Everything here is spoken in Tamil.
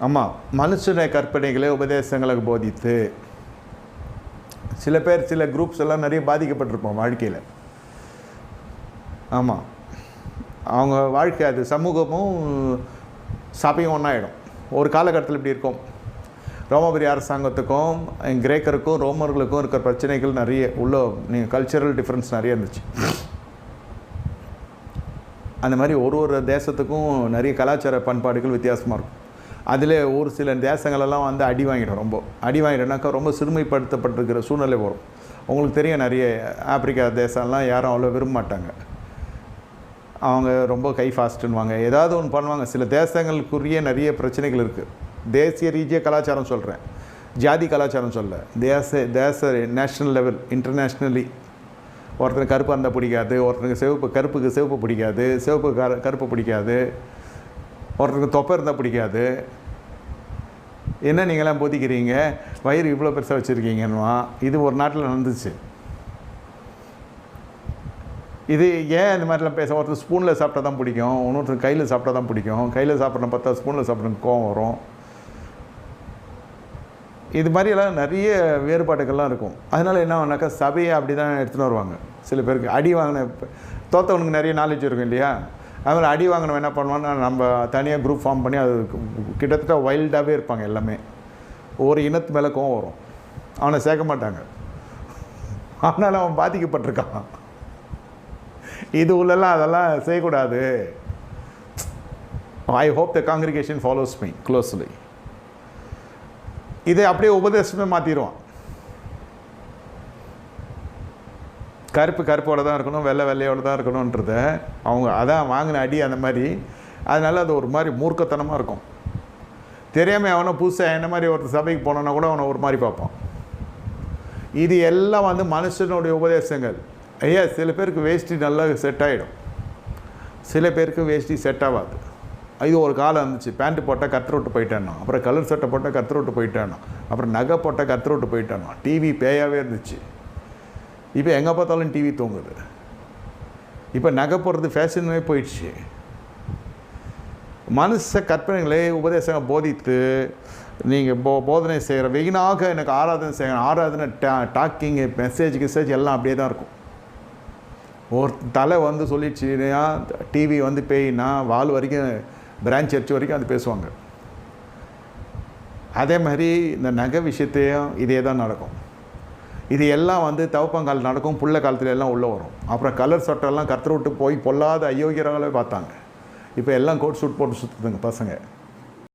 ஆமாம் மனுஷனை கற்பனைகளை உபதேசங்களை போதித்து சில பேர் சில குரூப்ஸ் எல்லாம் நிறைய பாதிக்கப்பட்டிருப்போம் வாழ்க்கையில். ஆமாம் அவங்க வாழ்க்கை அது சமூகமும் சபையும் ஒன்றாயிடும் ஒரு காலகட்டத்தில் இப்படி இருக்கும். ரோமபுரி அரசாங்கத்துக்கும் கிரேக்கருக்கும் ரோமர்களுக்கும் இருக்கிற பிரச்சனைகள் நிறைய உள்ள நீங்கள் கல்ச்சரல் டிஃப்ரென்ஸ் நிறைய இருந்துச்சு. அந்த மாதிரி ஒரு ஒரு தேசத்துக்கும் நிறைய கலாச்சார பண்பாடுகள் வித்தியாசமாக இருக்கும். அதில் ஒரு சில தேசங்களெல்லாம் வந்து அடி வாங்கிடும் ரொம்ப. அடி வாங்கிடும்னாக்கா ரொம்ப சிறுமைப்படுத்தப்பட்டிருக்கிற சூழ்நிலை வரும். உங்களுக்கு தெரியும் நிறைய ஆப்பிரிக்கா தேசம்லாம் யாரும் அவ்வளோ விரும்ப மாட்டாங்க அவங்க ரொம்ப கை ஃபாஸ்ட்டுன்னுவாங்க ஏதாவது ஒன்று பண்ணுவாங்க. சில தேசங்களுக்குரிய நிறைய பிரச்சனைகள் இருக்குது தேசிய ரீதிய கலாச்சாரம் சொல்கிறேன் ஜாதி கலாச்சாரம் சொல்ல. தேச தேச நேஷ்னல் லெவல் இன்டர்நேஷ்னலி ஒருத்தனுக்கு கருப்பாக இருந்தால் பிடிக்காது. ஒருத்தனுக்கு சிவப்பு கருப்புக்கு சிவப்பு பிடிக்காது. சிவப்பு கரு கருப்பு பிடிக்காது. ஒருத்தருக்கு தொப்பை இருந்தால் பிடிக்காது. என்ன நீங்களாம் போதிக்கிறீங்க? வயிறு இவ்வளோ பெருசாக வச்சுருக்கீங்கன்னுவான் இது ஒரு நாட்டில் நடந்துச்சு. இது ஏன் இந்த மாதிரிலாம் பேச ஒருத்தர் ஸ்பூனில் சாப்பிட்டா தான் பிடிக்கும். இன்னொருத்தர் கையில் சாப்பிட்டா தான் பிடிக்கும். கையில் சாப்பிட்ற பார்த்தா ஸ்பூனில் சாப்பிட்ற கோவம் வரும். இது மாதிரியெல்லாம் நிறைய வேறுபாடுகள்லாம் இருக்கும். அதனால் என்ன ஆகுனாக்கா சபையை அப்படி தான் எடுத்துகிட்டு வருவாங்க. சில பேருக்கு அடி வாங்கின தோத்தவனுக்கு நிறைய நாலேஜ் இருக்கும் இல்லையா? அதனால் அடி வாங்கினவன் என்ன பண்ணுவான்னா நம்ம தனியாக குரூப் ஃபார்ம் பண்ணி அது கிட்டத்தட்ட வைல்டாகவே இருப்பாங்க எல்லாமே. ஒரு இனத்து மேலே கோவம் வரும். அவனை சேர்க்க மாட்டாங்க. ஆனால் அவன் பாதிக்கப்பட்டிருக்கான். இது உள்ளெல்லாம் அதெல்லாம் செய்யக்கூடாது. I hope the congregation follows me closely இதை அப்படியே உபதேசமே மாற்றிடுவான் கருப்பு கருப்போட தான் இருக்கணும் வெள்ளை வெள்ளையோட தான் இருக்கணுன்றத அவங்க அதான் வாங்கின அடி அந்த மாதிரி. அதனால அது ஒரு மாதிரி மூர்க்கத்தனமாக இருக்கும். தெரியாமல் அவனை புதுசாக என்ன மாதிரி ஒருத்தர் சபைக்கு போனோன்னா கூட அவனை ஒரு மாதிரி பார்ப்பான். இது எல்லாம் வந்து மனுஷனுடைய உபதேசங்கள். ஐயா சில பேருக்கு வேஷ்டி நல்லா செட் ஆகிடும் சில பேருக்கு வேஷ்டி செட் ஆகாது. இது ஒரு காலம் இருந்துச்சு. பேண்ட் போட்டால் கத்துரு விட்டு போயிட்டானோ? அப்புறம் கலர் சட்டை போட்டால் கத்துரு விட்டு போயிட்டானோ? அப்புறம் நகை போட்டால் கத்துரு விட்டு போயிட்டானோ? டிவி பேயாகவே இருந்துச்சு. இப்போ எங்கே பார்த்தாலும் டிவி தூங்குது. இப்போ நகை போடுறது ஃபேஷனே போயிடுச்சு. மனசை கற்பனைகளை உபதேசம் போதித்து நீங்கள் போ போதனை செய்கிற வெயினாக எனக்கு ஆராதனை செய்யணும் ஆராதனை டா டாக்கிங் மெசேஜ் கிசேஜ் எல்லாம் அப்படியே தான் இருக்கும். ஒரு தலை வந்து சொல்லிடுச்சுன்னா டிவி வந்து பேயினா வால் வரைக்கும் பிரான்ச் சர்ச் வரைக்கும் அது பேசுவாங்க. அதே மாதிரி இந்த நகை விஷயத்தையும் இதே தான் நடக்கும். இது எல்லாம் வந்து தவப்பங்கால் நடக்கும் புள்ள காலத்துல எல்லாம் உள்ளே வரும். அப்புறம் கலர் சட்டெல்லாம் கத்துற விட்டு போய் பொல்லாத அயோக்கியராகவே பார்த்தாங்க. இப்போ எல்லாம் கோட் சூட் போட்டு சுற்றுதுங்க பசங்க.